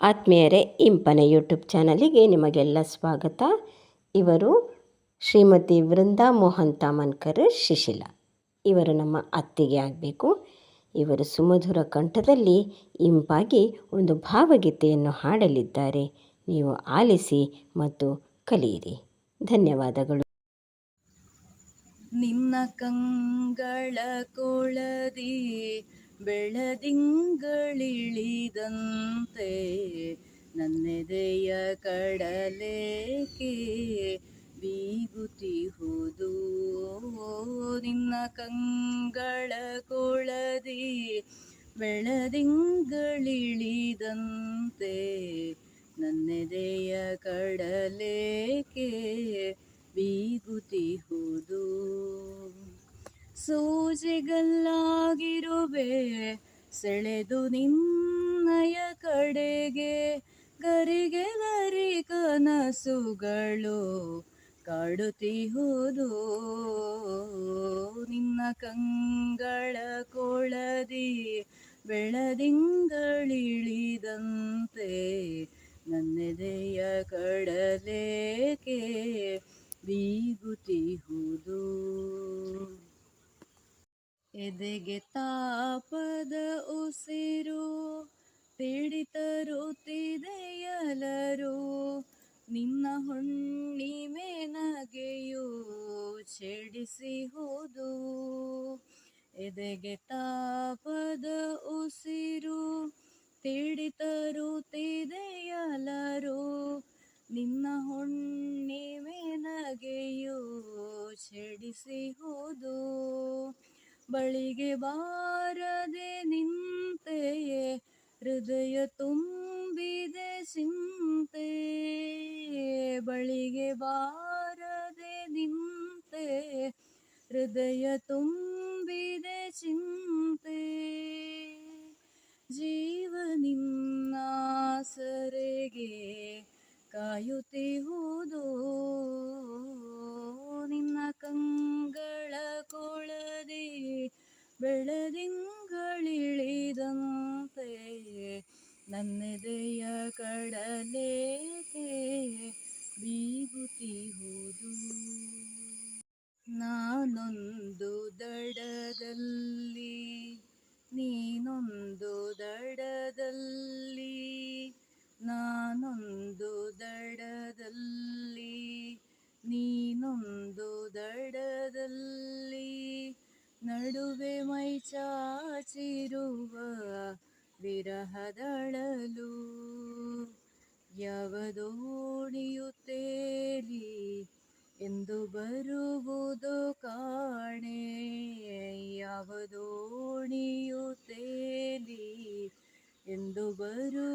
ಆತ್ಮೀಯರೇ, ಇಂಪನ ಯೂಟ್ಯೂಬ್ ಚಾನಲಿಗೆ ನಿಮಗೆಲ್ಲ ಸ್ವಾಗತ. ಇವರು ಶ್ರೀಮತಿ ವೃಂದಾ ಮೋಹನ್ ತಾಮನ್ಕರ್, ಶಿಶಿಲ. ಇವರು ನಮ್ಮ ಅತ್ತಿಗೆ ಆಗಬೇಕು. ಇವರು ಸುಮಧುರ ಕಂಠದಲ್ಲಿ ಇಂಪಾಗಿ ಒಂದು ಭಾವಗೀತೆಯನ್ನು ಹಾಡಲಿದ್ದಾರೆ. ನೀವು ಆಲಿಸಿ ಮತ್ತು ಕಲಿಯಿರಿ. ಧನ್ಯವಾದಗಳು. ನಿನ್ನ ಕಂಗಳ ಕೊಳದಿ ಬೆಳದಿಂಗಳಿಳಿದಂತೆ ನನ್ನೆದೆಯ ಕಡಲೇಕೆ ಬೀಗುತ್ತಿಹುದು? ನಿನ್ನ ಕಂಗಳ ಕೊಳದಿ ಬೆಳದಿಂಗಳಿಳಿದಂತೆ ನನ್ನೆದೆಯ ಕಡಲೇಕೆ ಬೀಗುತ್ತಿಹುದು? ಸೂಜಿಗಲ್ಲಾಗಿರುವೆ ಸೆಳೆದು ನಿನ್ನಯ ಕಡೆಗೆ ಗರಿಗೆ ಗರಿ ಕನಸುಗಳು ಕಾಡುತ್ತಿಹುದು. ನಿನ್ನ ಕಂಗಳ ಕೊಳದಿ ಬೆಳದಿಂಗಳಿಳಿದಂತೆ ನನ್ನೆದೆಯ ಕಡಲೇಕೆ ಬೀಗುತ್ತಿಹುದು. ಎದೆಗೆ ತಾಪದ ಉಸಿರು ತಿಳಿತರುತ್ತಿದೆಯಲರು ನಿನ್ನ ಹುಣ್ಣಿಮೆ ನಗೆಯು ಚೆಡಿಸಿಹುದು ಎದೆಗೆ ತಾಪದ ಉಸಿರು ತಿಳಿತರುತ್ತಿದೆಯಲರು ನಿನ್ನ ಹುಣ್ಣಿಮೆ ನಗೆಯು ಚೆಡಿಸಿಹುದು ಬಳಿಗೆ ಬಾರದೆ ನಿಂತೆಯೇ ಹೃದಯ ತುಂಬಿದೆ ಚಿಂತೆ ಬಳಿಗೆ ಬಾರದೆ ನಿಂತೆ ಹೃದಯ ತುಂಬಿದೆ ಚಿಂತೆ ಜೀವ ನಿನ್ನ ಸರೆಗೆ ಕಾಯುತ್ತಿಹುದು ನಿನ್ನ ಕಂಗಳ ಕೊಳದಿ ಬೆಳದಿಂಗಳಿಳಿದಂತೆ ನನ್ನೆದೆಯ ಕಡಲೇಕೆ ಚಾಚಿರುವ ವಿರಹದಳಲು ಯಾವದೋಣಿಯು ತೇಲಿ ಎಂದು ಬರುವುದು ಕಾಣೆ ಯಾವದೋಣಿಯು ತೇಲಿ ಎಂದು ಬರುವುದು